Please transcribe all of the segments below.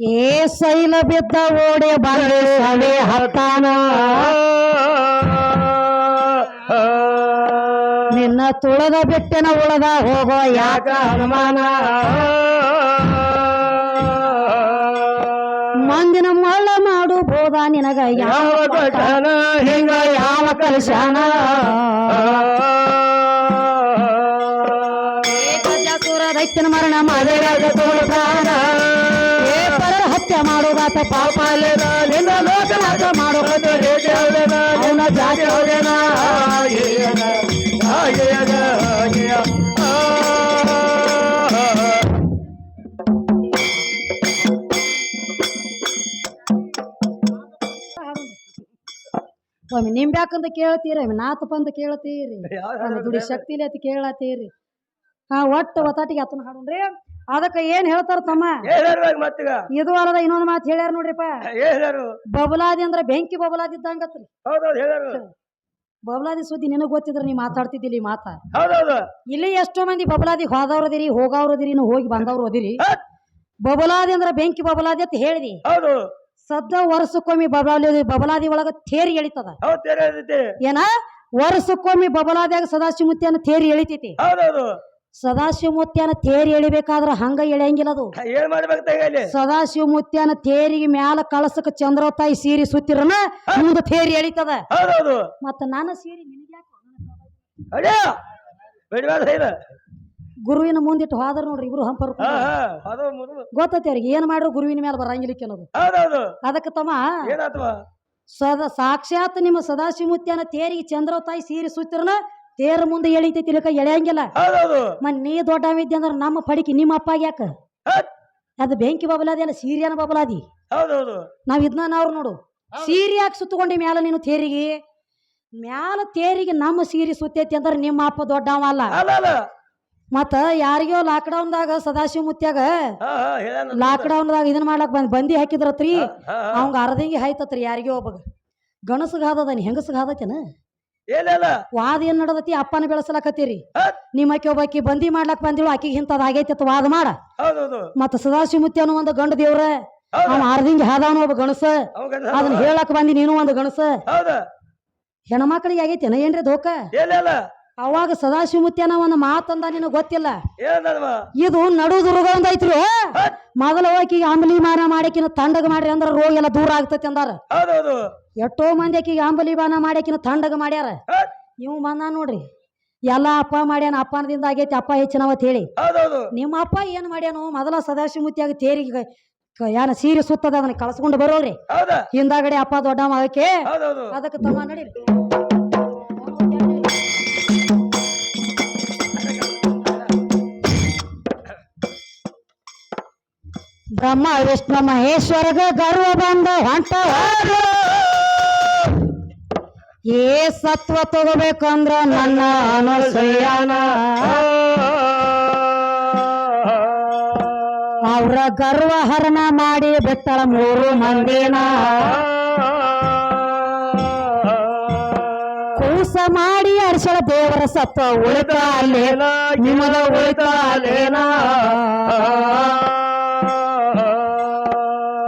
ಏ ಸೈಲ ಬಿದ್ದ ಓಡಿ ಸವೆ ಹತ್ತಾನ ನಿನ್ನ ತುಳದ ಬಿಟ್ಟಿನ ಉಳದ ಹೋಗೋ ಯಾಕ ಹನುಮಾನ. ಮಂದಿನ ಮಳ್ಳ ಮಾಡು ಬೋದ ನಿನಗ ಯಾವ? ಹಿಂಗ ಯಾವ ಕಲಶಾನ ಮರಣ ಮಾಡಿರಾಜ ತೋಳದಾನ ಮಾಡೋದಾತ ಪಾಪ ಅಲ್ಲೇನ ನಿನ್ನ ಲೋಕನಾಥ ಮಾಡೋದು ಹೇಗೆ ಅವನ ಅವನ ಜಾತಿ ಅವನ ಒಮ್ಮೆ ನಿಂಬ್ಯಾಕಂತ ಕೇಳ್ತೀರಿ ಒಮ್ಮೆ ನಾತಪ್ಪ ಅಂತ ಕೇಳ್ತೀರಿ ದುಡಿ ಶಕ್ತಿಲಿ ಅಂತ ಕೇಳತ್ತೀರಿ. ಹಾ ಒಟ್ಟು ಒತ್ತಾಟಿಗೆ ಆತನ ಹಾಡುನ್ರಿ ಅದಕ್ಕ ಏನ್ ಹೇಳ್ತಾರ ತಮ್ಮ? ಮತ್ತೀಗ? ಇದು ಅಲ್ಲದ ಇನ್ನೊಂದ್ ಮಾತು ಹೇಳ್ಯಾರ ನೋಡ್ರಿಪ್ಪ. ಬಬಲಾದಿ ಅಂದ್ರ ಬೆಂಕಿ ಬಬಲಾದಿ ಇದ್ದಂಗತ್ರಿ ಹೌದೌದು ಬಬಲಾದಿ ಸುದ್ದಿ ನಿನಗ್ ಗೊತ್ತಿದ್ರ ನೀ ಮಾತಾಡ್ತಿದ್ದಿಲ್ಲ ಈ ಮಾತ? ಹೌದೌದು. ಇಲ್ಲಿ ಎಷ್ಟೋ ಮಂದಿ ಬಬಲಾದಿ ಹೋದವ್ರದಿರಿ ಹೋಗವ್ರದಿರಿ ನೀವು ಹೋಗಿ ಬಂದವ್ರು ಅದಿರಿ. ಬಬಲಾದಿ ಅಂದ್ರ ಬೆಂಕಿ ಬಬಲಾದಿ ಅಂತ ಹೇಳಿದಿ. ಹೌದು. ಸದ್ದ ವರ್ಷಕ್ಕೊಮ್ಮೆ ಬಬಲಾದಿ ಬಬಲಾದಿ ಒಳಗ ತೇರಿ ಎಳಿತದ. ಏನ? ವರ್ಷಕ್ಕೊಮ್ಮೆ ಬಬಲಾದ್ಯಾಗ ಸದಾಶಿವಮೂರ್ತಿಯನ್ನ ತೇರಿ ಎಳಿತೈತಿ. ಹೌದೌದು. ಸದಾಶಿವಮೂರ್ತಿಯನ್ನ ತೇರಿ ಎಳಿಬೇಕಾದ್ರ ಹಂಗ ಎಳೆಯಂಗಿಲ್ಲ ಅದು. ಏನ್ ಮಾಡ್ಬೇಕು ಸದಾಶಿವಮೂರ್ತಿಯನ್ನ ತೇರಿಗೆ ಮ್ಯಾಲ ಕಳಸಕ ಚಂದ್ರತಾಯಿ ಸೀರಿ ಸುತ್ತಿರನ ಮುಂದ ತೇರಿ ಎಳಿತದ. ಹೌದೌದು. ಮತ್ತ ನಾನು ಸೀರಿ ನಿನಗ್ಯಾಕ ಅಡ್ಯಾ! ಬಿಡ್ಬೇಡ ಇಲ್ಲ ಗುರುವಿನ ಮುಂದಿಟ್ಟು ಹೋದ್ರ ನೋಡ್ರಿ ಇಬ್ರು ಹಂಪರ್ ಹಾ ಹಾ ಅದು ಮುದು. ಗೊತ್ತೈತಿ ಅವ್ರಿಗೆ ಏನ್ ಮಾಡ್ರು ಗುರುವಿನ ಮೇಲೆ ಬರಂಗಿಲ್ಲ ಕೆಲವು ಹೌದೌದು. ಅದಕ್ಕೆ ತಮ್ಮ ಏನಾತ್ವ ಸದಾ ಸಾಕ್ಷಾತ್ ನಿಮ್ಮ ಸದಾಶಿವಮೂರ್ತಿಯನ್ನ ತೇರಿಗೆ ಚಂದ್ರತಾಯಿ ಸೀರಿ ಸುತ್ತಿರನ ತೇರ ಮುಂದೆ ಎಳಿತೈತಿ ತಿಲಕ ಎಳೆಯಂಗಿಲ್ಲ. ಹೌದೌದು. ಮನ್ ನೀ ದೊಡ್ಡವಿದ್ದೆ ಅಂದ್ರೆ ನಮ್ಮ ಪಡಿಕೆ ನಿಮ್ಮ ಅಪ್ಪ ಯಾಕ ಹತ್. ಅದು ಬೆಂಕಿ ಬಬಲಾದಿ ಅಲ್ಲ ಸೀರಿಯನ ಬಬಲಾದಿ? ಹೌದೌದು. ನಾವ್ ಇದನ್ನ ನಾವ್ರು ನೋಡು. ಸೀರೆ ಯಾಕೆ ಸುತ್ತಕೊಂಡಿ ಮ್ಯಾಲ ನೀನು ತೇರಿಗೆ. ಮ್ಯಾಲ ತೇರಿಗೆ ನಮ್ಮ ಸೀರೆ ಸುತ್ತೈತಿ ಅಂದ್ರೆ ನಿಮ್ಮ ಅಪ್ಪ ದೊಡ್ಡವ ಅಲ್ಲ. ಅಲ್ಲ ಅಲ್ಲ. ಮತ್ತ ಯಾರಿಗೋ ಲಾಕ್ಡೌನ್ದಾಗ ಸದಾಶಿವ ಮುತ್ಯಾಗ ಹಾ ಹಾ ಹೇಳಾನ ಲಾಕ್ಡೌನ್ದಾಗ ಇದನ್ನ ಮಾಡ್ಲಕ್ ಬಂದ್ ಬಂದಿ ಹಾಕಿದ್ರತ್ರಿ ಹಾ ಹಾ ಅವಂಗ ಅರ್ಧಂಗಿ ಹಾಯ್ತತ್ರಿ ಯಾರಿಗೋ ಒಬ್ಬಗ. ಗಣಸಗಾದ ಹಾದದನಿ ಹೆಂಗಸಗ ವಾದ ಏನ್ ನಡದತಿ? ಅಪ್ಪನ ಬೆಳೆಸಲಕತ್ತೀರಿ. ಹತ್. ಒಬ್ಬ ಒಬ್ಬಾಕಿ ಬಂದಿ ಮಾಡ್ಲಕ್ ಬಂದಿಳು ಆಕಿಗೆ ಹಿಂತದ ಆಗೈತಿ ಅಂತ ವಾದ ಮಾಡ. ಹೌದೌದು. ಮತ್ತ ಸದಾಶಿವಮೂರ್ತಿ ಅನ್ನೋ ಒಂದು ಗಂಡ ದೇವ್ರ ಅವ ಅರ್ಧಂಗಿ ಹಾದವನು ಒಬ್ಬ ಗಣಸ ಅದನ್ನ ಹೇಳಕ್ ಬಂದಿ ನೀನು ಒಂದು ಗಣಸ ಹೌದ. ಹೆಣ್ಮಕ್ಳಿಗೆ ಆಗೈತೇನ ಏನ್ರಿ ದೋಕ ಅವಾಗ ಸದಾಶಿವ ಅನ್ನೋ ಒಂದು ಮಾತಂದ ನಿನಗೆ ಗೊತ್ತಿಲ್ಲ? ಇದು ನಡು ದುರ್ಗ ಒಂದ್ ಐತ್ರಿ. ಮೊದಲು ಆಕಿಗೆ ಅಂಬಲಿ ಮಾರ ಮಾಡಿ ತಂಡಗ ಮಾಡ್ರಿ ಅಂದ್ರ ರೋಗ ಎಲ್ಲ ದೂರ ಆಗ್ತೈತಿ ಅಂದಾರ. ಎಷ್ಟೋ ಮಂದಿ ಆಕಿಗೆ ಆಂಬಲಿ ಬಾನ ಮಾಡ್ಯಾಕಿನ ತಂಡಗ ಮಾಡ್ಯಾರ. ನೀವು ಇವ್ ಬಂದ ನೋಡ್ರಿ ಎಲ್ಲ ಅಪ್ಪ ಮಾಡ್ಯಾನ ಅಪ್ಪನದಿಂದ ಆಗೈತಿ ಅಪ್ಪ ಹೆಚ್ಚಿನವತ್ ಹೇಳಿ. ನಿಮ್ಮ ಅಪ್ಪ ಏನ್ ಮಾಡ್ಯಾನು ಮೊದಲ ಸದಾಶಿವ ಮುತ್ಯಾಗ ತೇರಿಗೆ ಏನ ಸೀರೆ ಸುತ್ತದ ಅದನ್ನ ಕಳ್ಸ್ಕೊಂಡು ಹೌದ. ಹಿಂದಾಗಡೆ ಅಪ್ಪ ದೊಡ್ಡ ಮಗಕ್ಕೆ ಅದಕ್ಕೆ. ತಮ್ಮ ನಡೀರಿ ಬ್ರಹ್ಮ ವಿಷ್ಣು ಮಹೇಶ್ವರಗ ಗರ್ವ ಬಂದ ಹೊಂಟ ಏ ಸತ್ವ ತಗೋಬೇಕಂದ್ರ ನನ್ನ ಅನುಸಯಾನ. ಅವ್ರ ಗರ್ವ ಹರಣ ಮಾಡಿ ಬಿಟ್ಟಳ ಮೂರು ಮಂದಿನ. ಕೂಸ ಮಾಡಿ ಅರ್ಶಳ ದೇವರ ಸತ್ವ ಉಳಿತ ಅಲ್ಲೇನ ನಿಮಗ ಉಳಿತ ಅಲ್ಲೇನ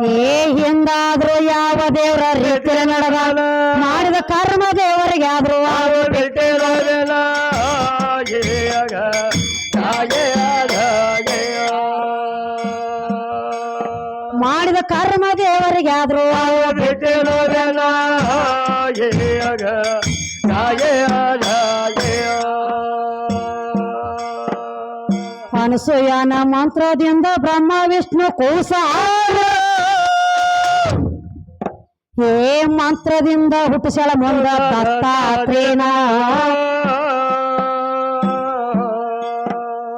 ಏ ಹಿಂದಾದ್ರು ಯಾವ ದೇವರ ರೀತಿಯ ನಡೆದ ಮಾಡಿದ ಕರ್ಮ ದೇವರಿಗೆ ಆದ್ರೂ. ಮಾಡಿದ ಕರ್ಮ ದೇವರಿಗೆ ಆದ್ರೂ. ಅನಸೂಯನ ಮಂತ್ರದಿಂದ ಬ್ರಹ್ಮ ವಿಷ್ಣು ಕೂಸ ಏ ಮಂತ್ರದಿಂದ ಹುಟ್ಟಿಸಳ ಮುಂದ ದತ್ತಾತ್ರೇನ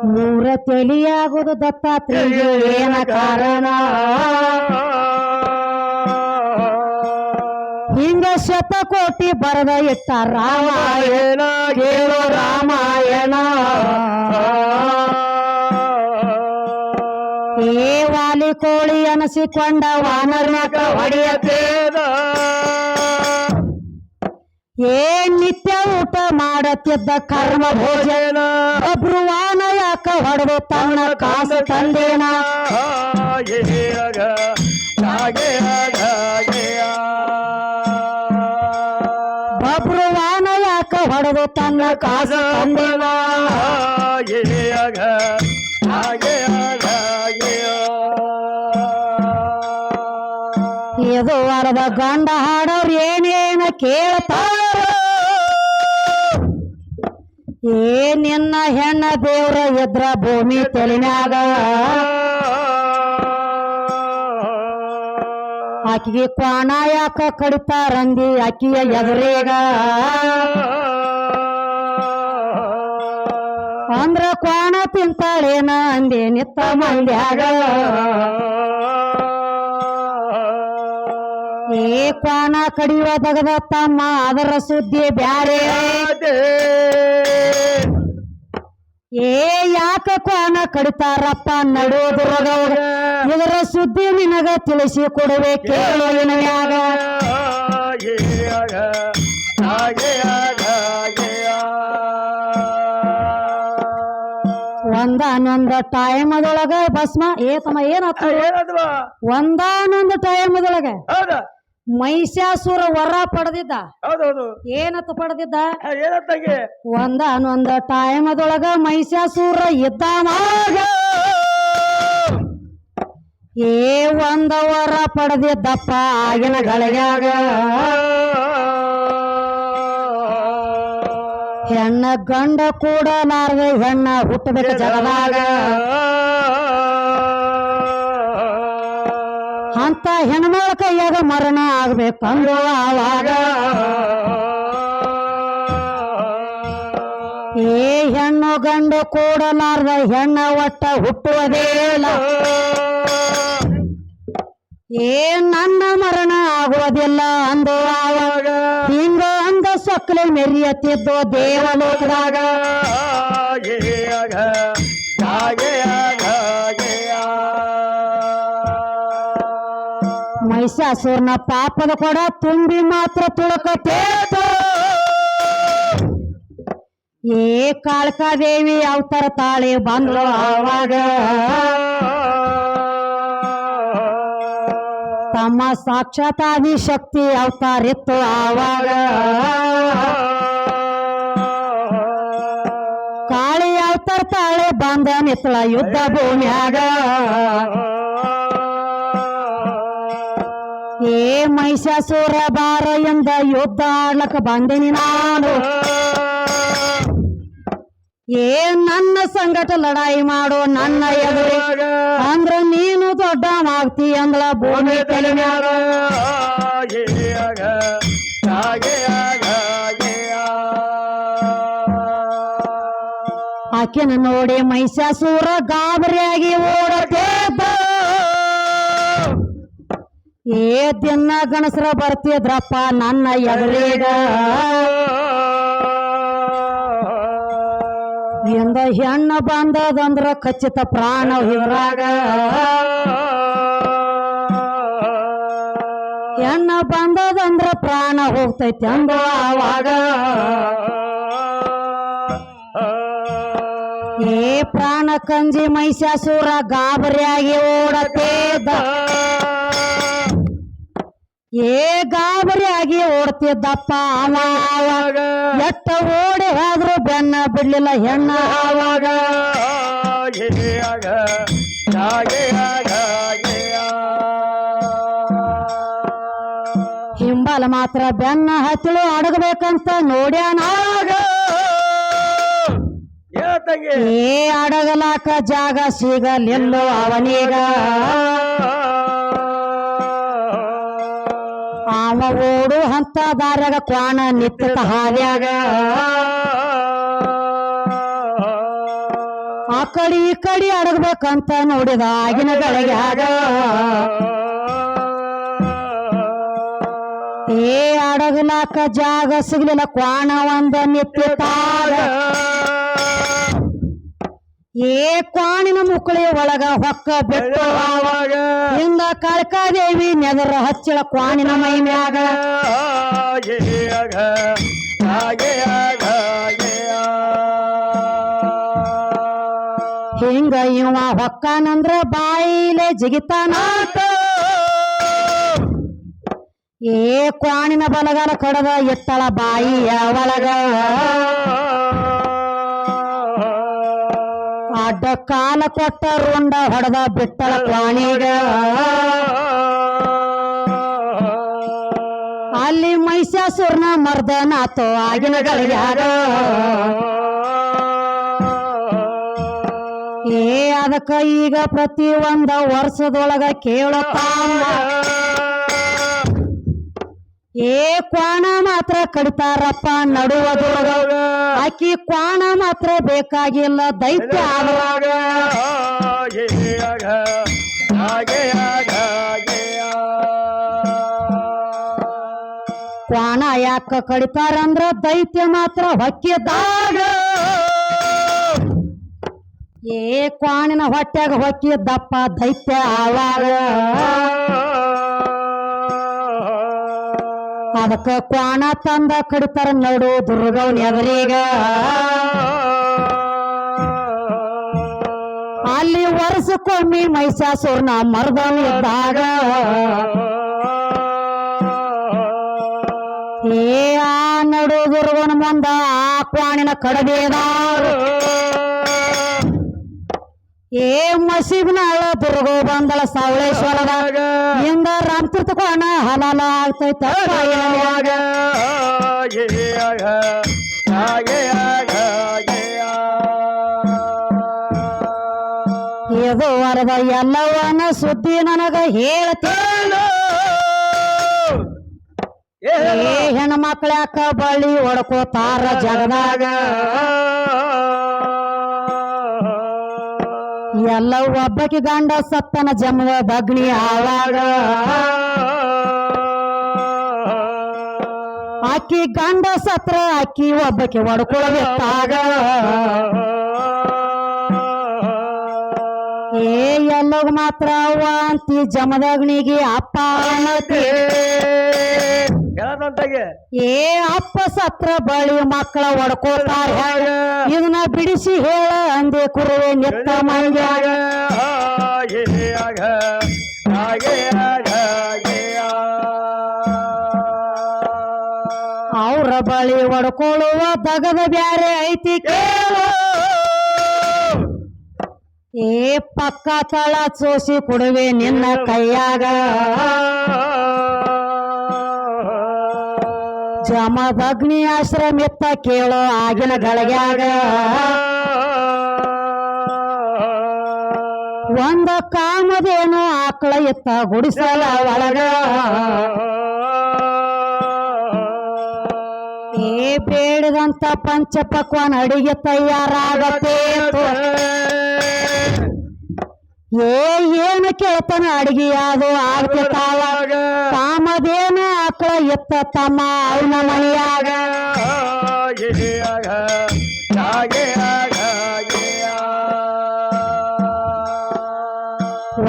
ಮೂರ ತಿಳಿಯಾಗುವುದು ದತ್ತಾತ್ರೇಯ ಏನ ಕಾರಣ? ಹಿಂಗ ಶತಕೋಟಿ ಬರದ ಇಟ್ಟ ರಾಮಾಯಣ ಹೇಳೋ ರಾಮಾಯಣ. ಕೋಳಿ ಅನಸಿಕೊಂಡ ವಾನರ್ನಾಕ ಹೊಡೆಯಬೇಡ ಏ ನಿತ್ಯ ಊಟ ಮಾಡತ್ತಿದ್ದ ಕರ್ಮ ಭೋಜನ? ಒಬ್ರು ವಾನ ಯಾಕ ಹೊಡೆದು ತನ್ನ ಕಾಸು ತಂದೇನ? ಒಬ್ರು ವಾನ ಯಾಕ ಹೊಡೆದು ತನ್ನ ಕಾಸು ತಂದಿಲ್ಲ ಹಾಗೆ ಜಾಗೆಯ ವರದ ಗಂಡ ಹಾಡೋರ್ ಏನೇನ ಕೇಳ್ತಾರ? ಏನಿನ್ನ ನಿನ್ನ ಹೆಣ್ಣ ದೇವ್ರ ಎದ್ರ ಭೂಮಿ ತೆಲಿನಾಗ ಆಕಿಗೆ ಕ್ವಾಣ ಯಾಕ ಕಡಿತಾರಂದಿ ಆಕಿಯ ಎದುರೇಗ? ಅಂದ್ರ ಕ್ವಾಣ ತಿಂತಾಳೇನ ಅಂದೇನಿತ್ತ ಮಂದ್ಯಾಗ ಏ ಕ್ವಾಣ ಕಡಿಯುವ ದಗದ ತಮ್ಮ ಅದರ ಸುದ್ದಿ ಬ್ಯಾರೆ. ಏ ಯಾಕ ಕ್ವಾಣ ಕಡಿತಾರಪ್ಪ ನಡುವುದ್ರಗವ್ರ ಇದರ ಸುದ್ದಿ ನಿನಗ ತಿಳಿಸಿ ಕೊಡುವೆ ಕೇಳು ನಿನಗಾಗ ಒಂದಾನೊಂದ ಟೈಮದೊಳಗ ಭಸ್ಮ ಏ ತಮ್ಮ ಏನದ್ವಾ? ಒಂದಾನೊಂದ ಟೈಮದೊಳಗ ಮಹಿಷಾಸುರ ವರ ಪಡೆದಿದ್ದ. ಹೌದೌದು. ಏನತ್ತ ಪಡೆದಿದ್ದ? ಒಂದ ಒಂದ ಟೈಮದೊಳಗ ಮಹಿಷಾಸುರ ಇದ್ದ ಏ ಒಂದ ವರ ಪಡೆದಿದ್ದಪ್ಪ ಆಗಿನ ಗಳಿಗಾಗ. ಹೆಣ್ಣ ಗಂಡ ಕೂಡ ನಾರ್ದ ಹೆಣ್ಣ ಹುಟ್ಟಬೇಕು ಜಗದಾಗ. ಅಂತ ಹೆಣ್ಮಳ ಕೈಯಾಗ ಮರಣ ಆಗ್ಬೇಕಂದು ಆವಾಗ ಏ ಹೆಣ್ಣು ಗಂಡು ಕೂಡಲಾರ್ದ ಹೆಣ್ಣ ಒಟ್ಟ ಹುಟ್ಟುವುದೇ ಏ ನನ್ನ ಮರಣ ಆಗುವುದಿಲ್ಲ ಅಂದು ಆವಾಗ ಹಿಂಗ ಅಂದ ಸೊಕ್ಕಲೆ ಮೆರಿಯತ್ತಿದ್ದು ದೇವಲೋಕದಾಗ. ಮಹಿಷಾಸುರನ ಪಾಪದ ಕೊಡ ತುಂಬಿ ಮಾತ್ರ ತುಳಕತೇತ. ಏ ಕಾಳ್ಕಾದೇವಿ, ಅವತಾರ ತಾಳಿ ಬಂದ್ಲು ಆವಾಗ. ತಮ್ಮ ಸಾಕ್ಷಾತಾದಿ ಶಕ್ತಿ ಅವತಾರಿತ್ತು ಆವಾಗ. ಕಾಳಿ ಅವತಾರ ತಾಳೆ ಬಂದ ನಿತ್ತಳ ಯುದ್ಧ ಭೂಮಿಯಾಗ. ಏ ಮಹಿಷಾಸುರ ಬಾರ ಎಂದ ಯುದ್ಧ ಬಂದಿನಿ ನಾನು. ಏ ನನ್ನ ಸಂಗಟ ಲಡಾಯಿ ಮಾಡೋ ನನ್ನ ಎದುರು. ಅಂದ್ರ ನೀನು ದೊಡ್ಡ ಮಾಡ್ತಿ ಅಂದ್ಲ ಭೂಮಿ ತಲೆ ಆಕೆ ಆಕೆನ ನೋಡಿ ಮಹಿಷಾಸುರ ಗಾಬರಿಯಾಗಿ ಓಡತೇದ ಏ ದಿನ ಗಣಸರ ಬರ್ತಿದ್ರಪ್ಪ ನನ್ನ ಎದುರೀಗ. ಎಂದ ಹೆಣ್ಣು ಬಂದದಂದ್ರ ಖಚಿತ ಪ್ರಾಣ ಇದ್ರಾಗ. ಹೆಣ್ಣು ಬಂದದಂದ್ರ ಪ್ರಾಣ ಹೋಗ್ತೈತಿ ಅಂದ ಆವಾಗ. ಏ ಪ್ರಾಣ ಕಂಜಿ ಮೈಸಾಸುರ ಗಾಬರಿಯಾಗಿ ಓಡತೇದ. ಏ ಆಗಿ ಓಡ್ತಿದ್ದಪ್ಪ ಆವಾಗ ಎತ್ತ ಓಡಿ ಹೋದ್ರು ಬೆನ್ನ ಬಿಡ್ಲಿಲ್ಲ ಹೆಣ್ಣ ಆವಾಗ ಹಿಂಬಾಲ ಮಾತ್ರ ಬೆನ್ನ ಹತ್ತಿಳು ಅಡಗಬೇಕಂತ ನೋಡ್ಯಾನಾಗ ತಂಗಿ ಏ ಅಡಗಲಾಕ ಜಾಗ ಸಿಗಲಿಲ್ಲೋ ಅವನೀಗ. ಅವ ಓಡು ಹಂತ ದಾರ್ಯಾಗ ಕ್ವಾಣ ನಿತ್ತ ಹಾದ್ಯಾಗ ಆ ಕಡಿ ಈ ಕಡಿ ಅಡಗಬೇಕಂತ ನೋಡಿದ ಆಗಿನ ಗಳಿಗ್ಯಾಗ ಏ ಅಡಗಲಾಕ ಜಾಗ ಸಿಗ್ಲಿಲ್ಲ, ಕ್ವಾಣ ಒಂದ ನಿತ್ತಿತ್ತಾಗ ಏ ಕ್ವಾಣಿನ ಮುಕ್ಕಳಿ ಒಳಗ ಹೊಕ್ಕ ಬೆಟ್ಟು ಹಿಂದ ಕಳ್ಕಾದೇವಿ ನೆದರ ಹಚ್ಚಿಳ ಕ್ವಾಣಿನ ಮೈ ಮ್ಯಾಗ. ಹಿಂಗ ಇವ ಹೊಕ್ಕನಂದ್ರ ಬಾಯಿಲೆ ಜಿಗಿತಾನ. ಏ ಕ್ವಾಣಿನ ಬಲಗಾಲ ಕಡದ ಎತ್ತಳ ಬಾಯಿಯ ಒಳಗ. ಅಡ್ಡ ಕಾಲ ಕೊಟ್ಟ ರುಂಡ ಹೊಡೆದ ಬಿಟ್ಟಳ ಪ್ರಾಣಿಗ. ಅಲ್ಲಿ ಮೈಸಾಸುರನ ಮರ್ದನಾತು ಆಗಿನ ಗಳಿಗಾಗ ಏ, ಅದಕ್ಕ ಈಗ ಪ್ರತಿ ಒಂದ ವರ್ಷದೊಳಗ ಕೇಳತಾನ ಏ ಕ್ವಾಣ ಮಾತ್ರ ಕಡಿತಾರಪ್ಪ ನಡುವ ಆಕಿ ಕ್ವಾಣ ಮಾತ್ರ ಬೇಕಾಗಿಲ್ಲ ದೈತ್ಯ ಆದ್ರಾಗ ಕ್ವಾಣ ಯಾಕ ಕಡಿತಾರಂದ್ರ ದೈತ್ಯ ಮಾತ್ರ ಹೊಕ್ಕಿದಾಗ ಏ ಕ್ವಾಣಿನ ಹೊಕ್ಕಿ ಹೊಕ್ಕಿದ್ದಪ್ಪ ದೈತ್ಯ ಆವಾಗ. ಅದಕ್ಕ ಕ್ವಾಣ ತಂದ ಕಡಿತಾರ ನೋಡು ದುರ್ಗವನ್ ಎದುರೀಗ. ಅಲ್ಲಿ ವರ್ಷಕ್ಕೊಮ್ಮೆ ಮೈಸಾಸುರ್ನ ಮರ್ದವ್ ಇದ್ದಾಗ. ಏ ಆ ನಡು ದುರ್ಗನ ಮುಂದ ಆ ಕ್ವಾಣಿನ ಕಡಬೇದಾರ ಏ ಮಸೀಬ್ನಾಳ ದುರ್ಗೋ ಬಂದಳ ಸಾವಳೇಶ್ವರದಾಗ ಹಿಂದ ರಾಮತೀರ್ಥ ಕೋಣ ಹಲಾಲ ಆಗ್ತೈತ. ಇದು ವರದ ಎಲ್ಲವನ ಸುದ್ದಿ ನನಗ ಹೇಳ್ತೇನ ಏ ಹೆಣ್ಣು ಮಕ್ಳ ಯಾಕ ಬಳ್ಳಿ ಹೊಡ್ಕೋತಾರ ಜಗದಾಗ. ಎಲ್ಲ ಒಬ್ಬಕಿ ಗಂಡ ಸತ್ತನ ಜಮದ ಬಗ್ನಿ ಆವಾಗ ಆಕಿ ಗಂಡ ಸತ್ರ ಆಕಿ ಒಬ್ಬಕಿ ಒಡ್ಕೊಳ್ಬೇಕಾಗ ಏ ಎಲ್ಲೋಗ ಮಾತ್ರ ಅಂತಿ ಜಮದಗ್ನಿಗೆ ಅಪ್ಪ ಅನ್ನತಿ ಹೇಳದಂತಾಗೆ ಏ ಅಪ್ಪ ಸತ್ರ ಬಳಿ ಮಕ್ಕಳ ಹೊಡ್ಕೋತಾರ ಇದನ್ನ ಬಿಡಿಸಿ ಹೇಳ ಅಂದೆ ಕುರುವೆ ನೆತ್ತ ಮಂಗ್ಯಾಗ ಅವ್ರ ಬಳಿ ಹೊಡ್ಕೊಳ್ಳುವ ತಗದ ಬ್ಯಾರೆ ಐತಿ ಕೇಳು ಏ ಪಕ್ಕ ತಳ ಚೋಸಿ ಕೊಡುವೆ ನಿನ್ನ ಕೈಯಾಗ ಜಮದಗ್ನಿ ಆಶ್ರಮಿತ್ತ ಕೇಳೋ ಆಗಿನ ಗಳಗ್ಯಾಗ ಒಂದ ಕಾಮದೇನು ಆಕಳ ಎತ್ತ ಗುಡಿಸಲ ಒಳಗ. ಏ ಬೇಡದಂತ ಪಂಚ ಪಕ್ವಾನ್ ಅಡಿಗೆ ತಯಾರಾಗತ್ತೆ ಏ ಏನು ಕೇಳ್ತಾನ ಅಡಿಗೆ ಅದು ಆಗ್ತಿರ್ತಾವ ಕಾಮದೇನು ಇತ್ತ ತಮ್ಮ ಅವನ ಮನೆಯಾಗ.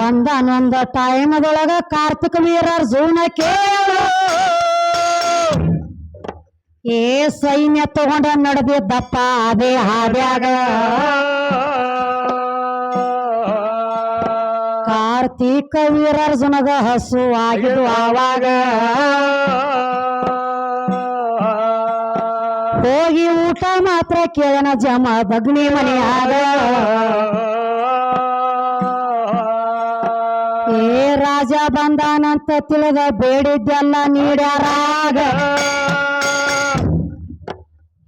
ಒಂದನೊಂದ ಟೈಮದೊಳಗ ಕಾರ್ತಿಕ ವೀರರ್ ಜೂನ ಕೇಳು. ಏ ಸೈನ್ಯ ತಗೊಂಡ ನಡೆದಿದ್ದಪ್ಪ, ಅದೇ ಹಾದ್ಯಾಗ ಕಾರ್ತಿಕ ವೀರರ್ಜುನಗ ಹಸು ಆಗಿದ್ದು ಆವಾಗ ಹೋಗಿ ಊಟ ಮಾತ್ರ ಕೇಳನ ಜಮ ದಗ್ನಿ ಮನೆಯಾಗ. ಏ ರಾಜ ಬಂದಾನಂತ ತಿಳಿದ ಬೇಡಿದ್ದೆಲ್ಲ ನೀಡ್ಯಾರಾಗ.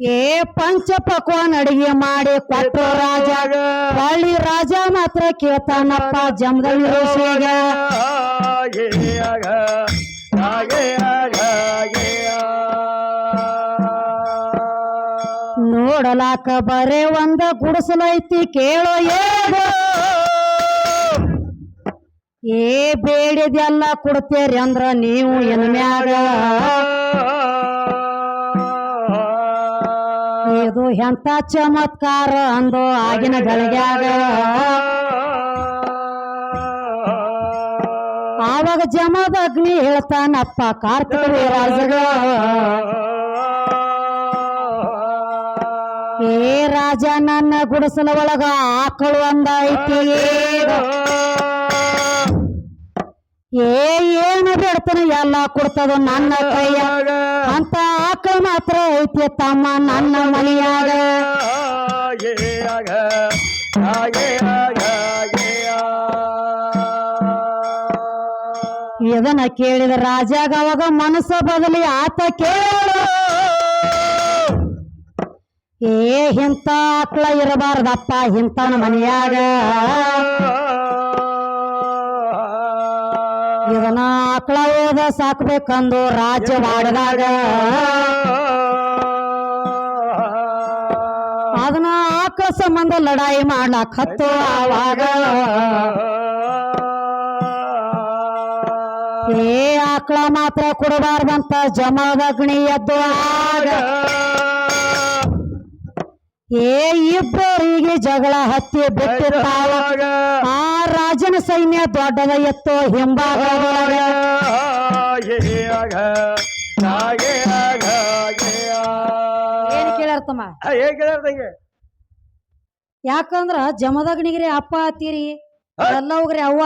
ಏ ಪಂಚ ಪಕ್ವಾನ್ ಅಡಿಗೆ ಮಾಡಿ ಕೊಟ್ಟು ರಾಜ. ಹಳ್ಳಿ ರಾಜ ಮಾತ್ರ ಕೇಳ್ತಾನಪ್ಪ ಜಮದಲ್ಲಿ ನೋಡಲಾಕ ಬರೇ ಒಂದ ಗುಡಿಸಲೈತಿ ಕೇಳೋ ಏನು ಏ ಬೇಡಿದೆಲ್ಲ ಕೊಡ್ತೇರಿ ಅಂದ್ರ ನೀವು ಎನ್ಮ್ಯಾಗ ಎಂತ ಚಮತ್ಕಾರ ಅಂದು ಆಗಿನ ಗಳಿಗ್ಯಾಗ ಆವಾಗ ಜಮದ ಅಗ್ನಿ ಹೇಳ್ತಾನಪ್ಪ ಕಾರ್ತಿಕ ರಾಜಗ ಏ ರಾಜ, ನನ್ನ ಗುಡಿಸಲ ಒಳಗ ಆಕಳು ಒಂದೈತಿ ಏ ಏನು ಬೇಡ ಹೇಳ್ತಾನ ಎಲ್ಲ ಕೊಡ್ತದ ನನ್ನ ಕೈಯ. ಅಂತ ಆಕಳ ಮಾತ್ರ ಐತಿ ತಮ್ಮ ನನ್ನ ಮನೆಯಾಗ. ಇದನ್ನ ಕೇಳಿದ ರಾಜಾಗ ಅವಾಗ ಮನಸ್ಸ ಬದಲಿ ಆತ ಕೇಳ ಏ ಇಂಥ ಆಕಳ ಇರಬಾರ್ದಪ್ಪ ಇಂಥನ ಮನೆಯಾಗ. ಆಕಳ ಓದ ಸಾಕ್ಬೇಕಂದು ರಾಜವಾಡದಾಗ ಅದನ್ನ ಆಕಳ ಸಂಬಂಧ ಲಡಾಯಿ ಮಾಡ್ಲಾಕ್ ಹತ್ತು ಆವಾಗ. ಏ ಆಕಳ ಮಾತ್ರ ಕೊಡಬಾರ್ದಂತ ಜಮದಗ್ನಿ ಎದ್ದು ಆಗ. ಏ ಇಬ್ಬರಿಗೆ ಜಗಳ ಹತ್ತಿ ಬಿಟ್ಟಿರ್ತಾವ ಆ ರಾಜನ ಸೈನ್ಯ ದೊಡ್ಡದ ಎತ್ತು ಹಿಂಭಾಗದೊಳಗ ಏನ್ ಕೇಳಾರ್ತಮ್ಮ ಹೇಗೆ ಹೇಳ್ದಂಗೆ ಯಾಕಂದ್ರ ಜಮದಗ್ನಿಗ್ರಿ ಅಪ್ಪ ಅತ್ತೀರಿ ಎಲ್ಲವ್ರಿ ಅವ್ವ